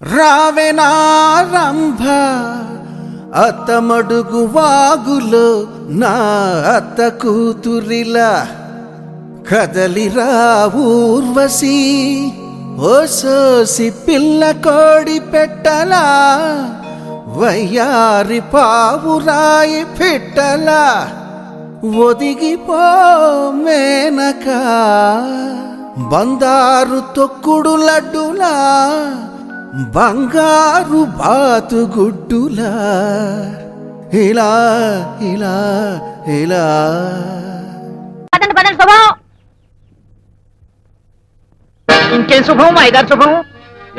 రావెనారంభ అతమడుగు వాగులో నా అత్త కూతురిలా కదలిరా ఊర్వశి ఓసోసి పిల్ల కోడి పెట్టలా వయ్యారి పావురాయి పెట్టలా ఒదిగిపో మేనక బందారు తొక్కుడు లడ్డులా బంగారు బాతుగుడ్డులా. ఇలా ఇలా ఇలా. పదండి పదండి శుభం. ఇంకేం శుభం? ఐదారు శుభం.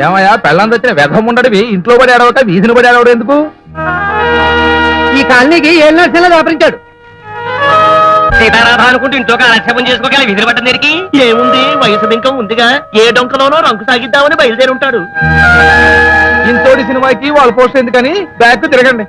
ఏమయ్యా పెళ్ళం తెచ్చిన వ్యధం ఉండడివి ఇంట్లో పడి ఆడవట వీధిని పడి ఆడవడం ఎందుకు? ఈ కాలనీకి ఏళ్ళు దాపరించాడు. సీతారాధ అనుకుంటూ ఇంట్లో కాలక్షేపం చేసుకోగల విధులు పట్టం దగ్గరికి ఏముంది? వయసు బింకం ఉందిగా. ఏ డొంకలోనో రంకు సాగిద్దామని బయలుదేరి ఉంటాడు ఇంతోటి సినిమాకి వాళ్ళ పోస్ట్ ఎందుకని? బ్యాక్ తిరగండి.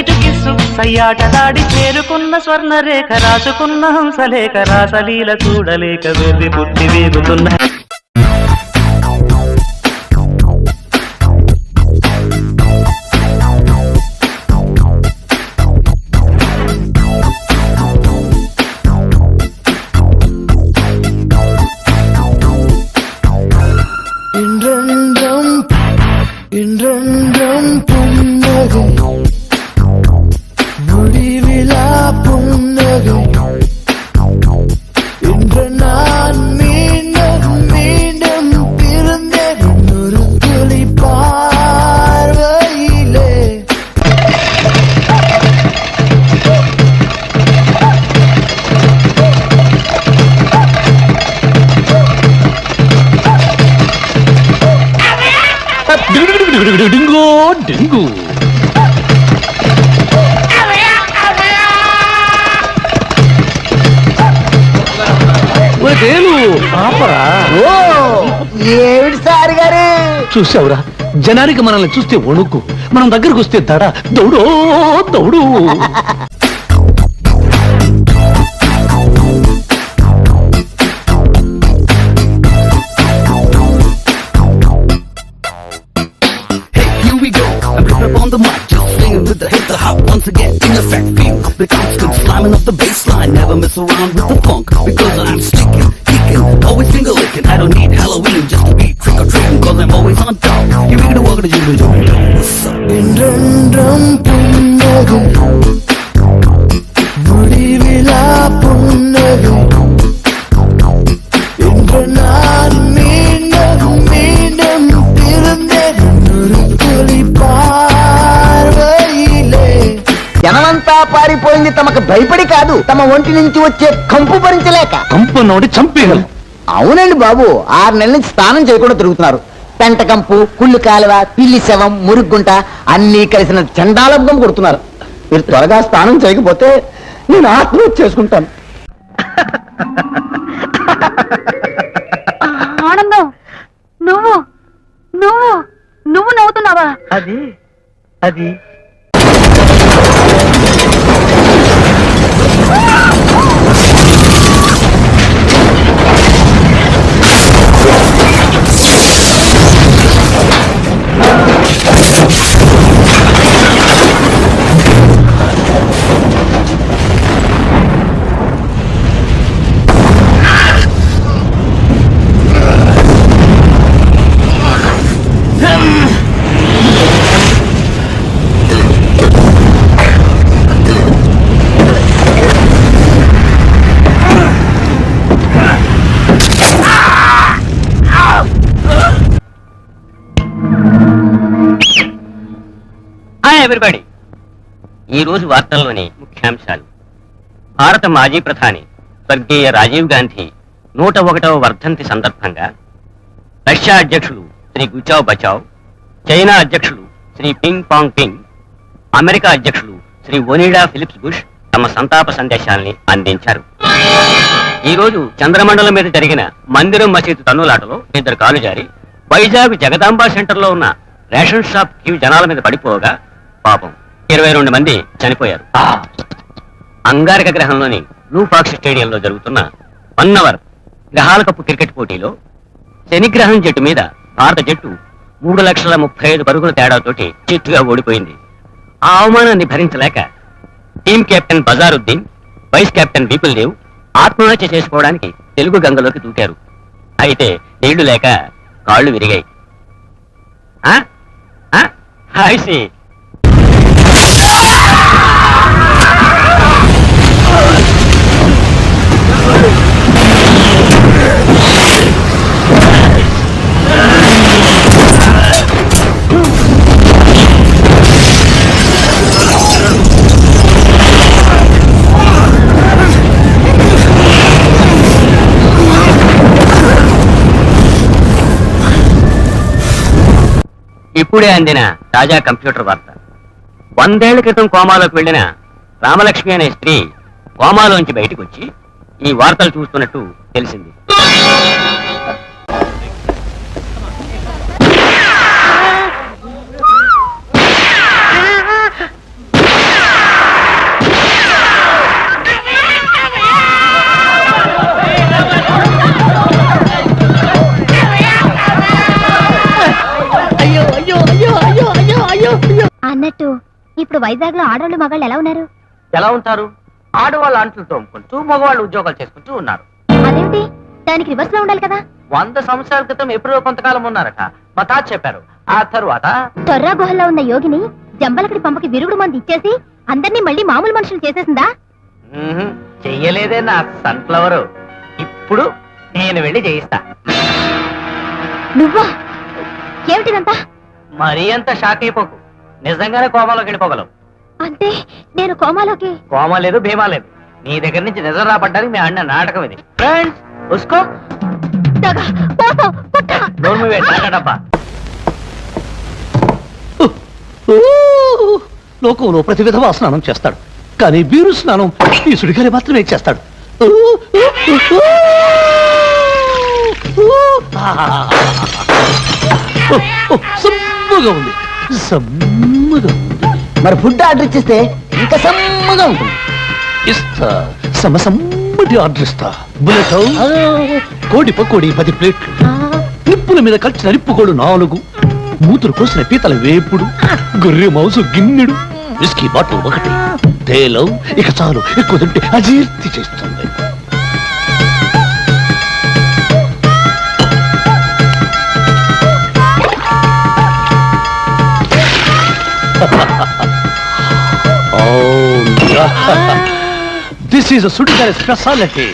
ఇటు స్వీట్ కిస్సు సయ్యాట దాడి చేరుకున్న స్వర్ణ రేఖ రాసుకున్న హంసలేఖ రాసలీల చూడలేక వెర్రి బుద్ధి వేగుతున్న ఏమిటి సార్ గారు? చూసావురా? జనానికి మనల్ని చూస్తే వణుకు. మనం దగ్గరకు వస్తే దడ. దౌడో దౌడు. Constant slamming of the baseline. Never mess around with the funk because I'm sticking, kicking, always finger licking. I don't need Halloween just to be trick or treating because I'm always on top. You make it walk to you, పారిపోయింది తమకు భయపడి కాదు. తమ ఒంటి నుంచి వచ్చే కంపు భరించలేక. కంపు నోడి చంపేయగలం. అవునండి బాబు ఆరు నెలల నుంచి స్నానం చేయకుండా తిరుగుతున్నారు. పెంట కంపు కుళ్ళు కాలువ పిల్లి శవం మురుగుంట అన్నీ కలిసిన చండాలంగం కొడుతున్నారు. మీరు త్వరగా స్నానం చేయకపోతే నేను ఆత్మహత్య చేసుకుంటాను. ఆనందం నువ్వు నువ్వు నువ్వు నవ్వుతున్నావా? అది అది ఎవ్రీబడి ఈ రోజు వార్తల్లోని ముఖ్యాంశాలు. భారత మాజీ ప్రధాని స్వర్గీయ రాజీవ్ గాంధీ నూట ఒకటవ వర్ధంతి సందర్భంగా రష్యా అధ్యక్షులు శ్రీ గుచావ్ బచావ్ చైనా అధ్యక్షులు Shri ping pong ping America Shri Shri Onida Philips bush తమ సంతాప సందేశాల్ని అందించారు. ఈ రోజు చంద్రమండలం మీద జరిగిన మందిరం మసీదు తన్నులాటలో ఇద్దరు కాలు జారి వైజాగ్ జగదాంబ సెంటర్లో ఉన్న రేషన్ షాప్ క్యూ జనాల మీద పడిపోగా పాపం. ఇరవై రెండు మంది చనిపోయారు. అంగారక గ్రహంలోని బ్లూ ఫాక్స్ స్టేడియంలో జరుగుతున్న వన్ అవర్ గ్రహాల కప్పు క్రికెట్ పోటీలో శనిగ్రహం జట్టు మీద భారత జట్టు మూడు లక్షల ముప్పై ఐదు పరుగుల తేడాతోటి చిత్తుగా ఓడిపోయింది. ఆ అవమానాన్ని భరించలేక team captain Bajaruddin vice captain Vipul Dev ఆత్మహత్య చేసుకోవడానికి తెలుగు గంగలోకి దూకారు. అయితే నీళ్ళు లేక కాళ్ళు విరిగాయి. ఆ? ఇప్పుడే అందిన తాజా కంప్యూటర్ వార్త. వందేళ్ళ క్రితం కోమాలోకి వెళ్ళిన రామలక్ష్మి అనే స్త్రీ కోమాలోంచి బయటకు వచ్చి ఈ వార్తలు చూస్తున్నట్టు తెలిసింది. వైజాగ్లో ఆడవాళ్ళు మగాళ్ళు ఎలా ఉన్నారు? ఎలా ఉంటారు? ఆడవాళ్ళు అంట్లు తోముకుంటూ మగవాళ్ళు ఉద్యోగాలు చేసుకుంటూ ఉన్నారు. అదేమిటి? దానికి రివర్స్లో ఉండాలి కదా? వంద సంవత్సరాల క్రితం ఎప్పుడో కొంతకాలం ఉన్నారట. మా తాత చెప్పారు ఆ తరువాత తొర్రా గుహల్లో ఉన్న యోగిని జంబలకడి పంపకి విరుగుడు మంది ఇచ్చేసి అందరినీ మళ్ళీ మామూలు మనుషులు చేసేసిందా? చెయ్యలేదే నా సన్ఫ్లవర్. ఇప్పుడు నేను వెళ్ళి చేయిస్తా. నువ్వా? ఏమిటిదంతా? మరీ అంత షాక్ అయిపోకు. నిజంగానే కోమాలోకి వెళ్ళిపోగలవు. అంటే నేను కోమాలోకి? కోమా లేదు భీమా లేదు. నీ దగ్గర నుంచి నిజం రాబడ్డానికి మీ అన్న నాటకం ఇది. ఫ్రెండ్స్ ఉస్కో! లోకంలో ప్రతి విధవా స్నానం చేస్తాడు. కానీ బీరు స్నానం ఈ సుడిగాలి మాత్రమే చేస్తాడు! ఓ! ఓ! సమ్మగా ఉంది. సమ్మగా మరి ఫుడ్ ఆర్డర్ ఇచ్చేస్తే ఇంకా సమ్మగా ఉంటుంది. ఇస్తా. సమ సమ్మటి ఆర్డర్ ఇస్తా. బుల్లెట్ కోడి పకోడి పది ప్లేట్లు నిప్పుల మీద కలిసిన నిప్పుకోడు నాలుగు మూతులు కోసిన పీతల వేపుడు గొర్రె మౌసు గిన్నెడు విస్కీ బాటిల్ ఒకటి తేలం ఇక చాలు ఎక్కువ తింటే అజీర్తి చేస్తుంది. దిస్ ఈస్ సుడిగారి స్పెషాలిటీ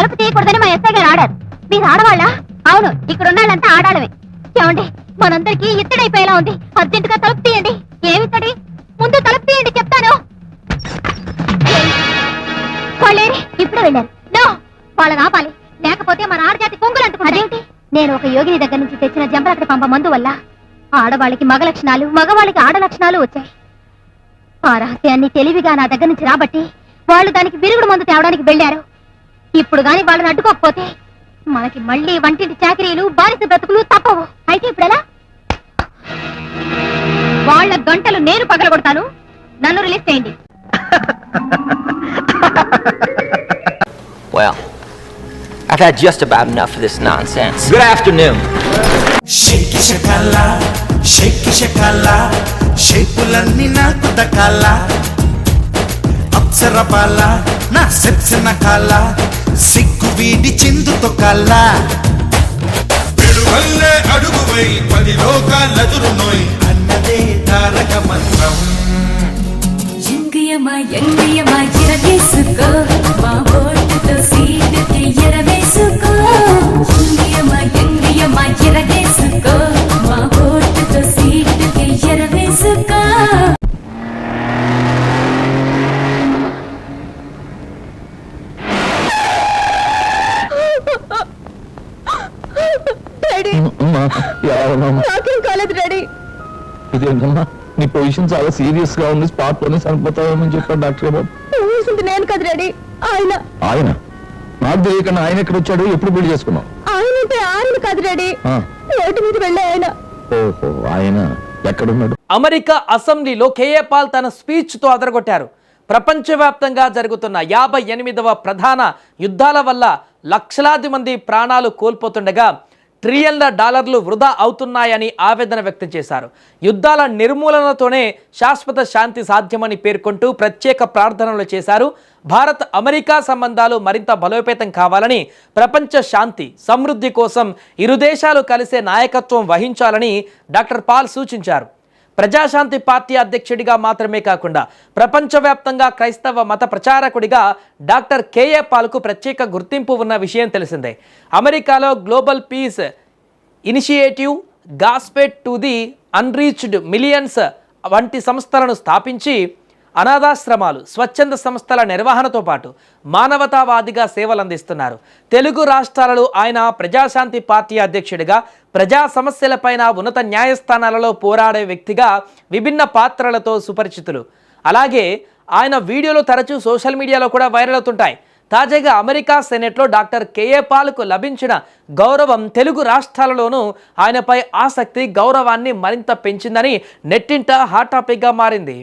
తలుపు తీయకూడదని మా ఎస్ఐ గారు ఆడారు. మీరు ఆడవాళ్ళా? అవును ఇక్కడ ఉన్నాళ్ళంతా ఆడాలమే ఏమండి మనందరికీ ఇత్తడైపోయేలా ఉంది. అర్జెంటుగా తలుపు తీయండి. ఏమిత్తడి? ముందు తలుపు తీయండి చెప్తాను. వాళ్ళేరి ఇప్పుడే వెళ్ళారు. నో వాళ్ళని ఆపాలి. లేకపోతే మన ఆడజాతి కొంగులు అదేంటి నేను ఒక యోగిని దగ్గర నుంచి తెచ్చిన జంబలక్కడ పంప మందు వల్ల ఆడవాళ్ళకి మగ లక్షణాలు మగవాళ్ళకి ఆడ లక్షణాలు వచ్చాయి. ఆ రహస్యాన్ని తెలివిగా నా దగ్గర నుంచి రాబట్టి వాళ్ళు దానికి విరుగుడు మందు తేవడానికి వెళ్ళారు. ఇప్పుడు గాని వాళ్ళని అడ్డుకోకపోతే మనకి మళ్ళీ వంటింటి చాకరీలు బానిస బ్రతుకులు తప్పవు. అయితే ఇప్పుడు ఎలా? వాళ్ళ గంటలు నేను పగలగొడతాను. నన్ను రిలీజ్ చేయండి. Well, I've had just about enough of this nonsense. Good afternoon. షేకి షకాల షేకి షకాల షేపులన్నీ నాకు దకాల అప్సర బాల నా సెప్సిన కాల సిగ్గు వీడి చిందుతో కాల పెరుగల్లే అడుగువై పది లోకాలదురు నోయ్. అన్నదే తారక మంత్రం. ఎంగియమా ఎంగియమా డాడీ ఇదేంటమ్మా? నీ పొజిషన్ చాలా సీరియస్గా ఉంది. స్పాట్లోనే చనిపోతావేమని చెప్పాడు డాక్టర్ నేను కాదు డాడీ? ఆయన. ఆయన? నాకు తెలియకుండా ఆయన ఎక్కడ వచ్చాడు? ఎప్పుడు పెళ్ళి చేసుకున్నావు? ఆయన అంటే ఆయన కాదు డాడీ. ఆ, రోడ్డు మీద వెళ్ళే ఆయన. ఓహో ఆయన ఎక్కడున్నాడు? అమెరికా అసెంబ్లీలో కేఏ పాల్ తన స్పీచ్తో అదరగొట్టారు. ప్రపంచవ్యాప్తంగా జరుగుతున్న యాభై ఎనిమిదవ ప్రధాన యుద్ధాల వల్ల లక్షలాది మంది ప్రాణాలు కోల్పోతుండగా ట్రిలియన్ల డాలర్లు వృధా అవుతున్నాయని ఆవేదన వ్యక్తం చేశారు. యుద్ధాల నిర్మూలనతోనే శాశ్వత శాంతి సాధ్యమని పేర్కొంటూ ప్రత్యేక ప్రార్థనలు చేశారు. భారత్ అమెరికా సంబంధాలు మరింత బలోపేతం కావాలని ప్రపంచ శాంతి సమృద్ధి కోసం ఇరు దేశాలు కలిసే నాయకత్వం వహించాలని డాక్టర్ పాల్ సూచించారు. ప్రజాశాంతి పార్టీ అధ్యక్షుడిగా మాత్రమే కాకుండా ప్రపంచవ్యాప్తంగా క్రైస్తవ మత ప్రచారకుడిగా డాక్టర్ కేఏ పాల్కు ప్రత్యేక గుర్తింపు ఉన్న విషయం తెలిసిందే. అమెరికాలో global peace initiative gospel to the unreached millions వంటి సంస్థలను స్థాపించి అనాథాశ్రమాలు స్వచ్ఛంద సంస్థల నిర్వహణతో పాటు మానవతావాదిగా సేవలందిస్తున్నారు. తెలుగు రాష్ట్రాలలో ఆయన ప్రజాశాంతి పార్టీ అధ్యక్షుడిగా ప్రజా సమస్యలపైన ఉన్నత న్యాయస్థానాలలో పోరాడే వ్యక్తిగా విభిన్న పాత్రలతో సుపరిచితులు. అలాగే ఆయన వీడియోలు తరచూ సోషల్ మీడియాలో కూడా వైరల్ అవుతుంటాయి. తాజాగా అమెరికా సెనెట్లో డాక్టర్ కేఏ పాల్కు లభించిన గౌరవం తెలుగు రాష్ట్రాలలోనూ ఆయనపై ఆసక్తి గౌరవాన్ని మరింత పెంచిందని నెట్టింట హాట్ టాపిక్గా మారింది.